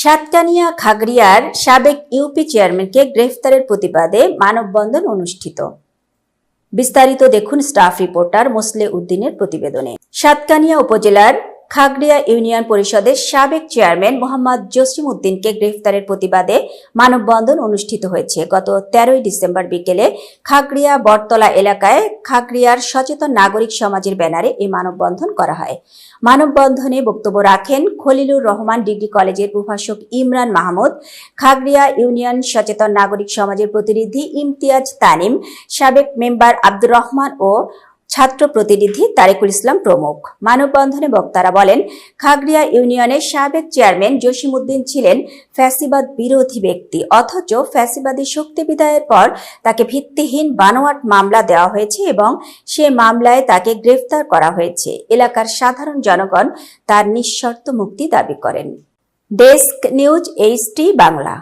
সাতকানিয়া খাগড়িয়ার সাবেক ইউপি চেয়ারম্যানকে গ্রেফতারের প্রতিবাদে মানববন্ধন অনুষ্ঠিত। বিস্তারিত দেখুন স্টাফ রিপোর্টার মোসলে উদ্দিনের প্রতিবেদনে। সাতকানিয়া উপজেলার খাগড়িয়া ইউনিয়ন পরিষদের সাবেক চেয়ারম্যান মোহাম্মদ জসিম উদ্দিনকে গ্রেফতারের প্রতিবাদে মানববন্ধন অনুষ্ঠিত হয়েছে। গত তেরোই ডিসেম্বর বিকেলে খাগড়িয়া বটতলা এলাকায় খাগড়িয়ার সচেতন নাগরিক সমাজের ব্যানারে এই মানববন্ধন করা হয়। মানববন্ধনে বক্তব্য রাখেন খলিলুর রহমান ডিগ্রি কলেজের প্রভাষক ইমরান মাহমুদ, খাগড়িয়া ইউনিয়ন সচেতন নাগরিক সমাজের প্রতিনিধি ইমতিয়াজ তানিম, সাবেক মেম্বার আব্দুর রহমান ও ছাত্র প্রতিনিধি তারেকুল ইসলাম প্রমুখ। মানববন্ধনে বক্তারা বলেন, খাগড়িয়া ইউনিয়নের সাবেক চেয়ারম্যান জসিমউদ্দিন ছিলেন ফ্যাসিবাদ বিরোধী ব্যক্তি, অথচ ফ্যাসিবাদী শক্তি বিদায়ের পর তাকে ভিত্তিহীন বানোয়াট মামলা দেওয়া হয়েছে এবং সে মামলায় তাকে গ্রেফতার করা হয়েছে। এলাকার সাধারণ জনগণ তার নিঃশর্ত মুক্তি দাবি করেন। Desk news HT Bangla.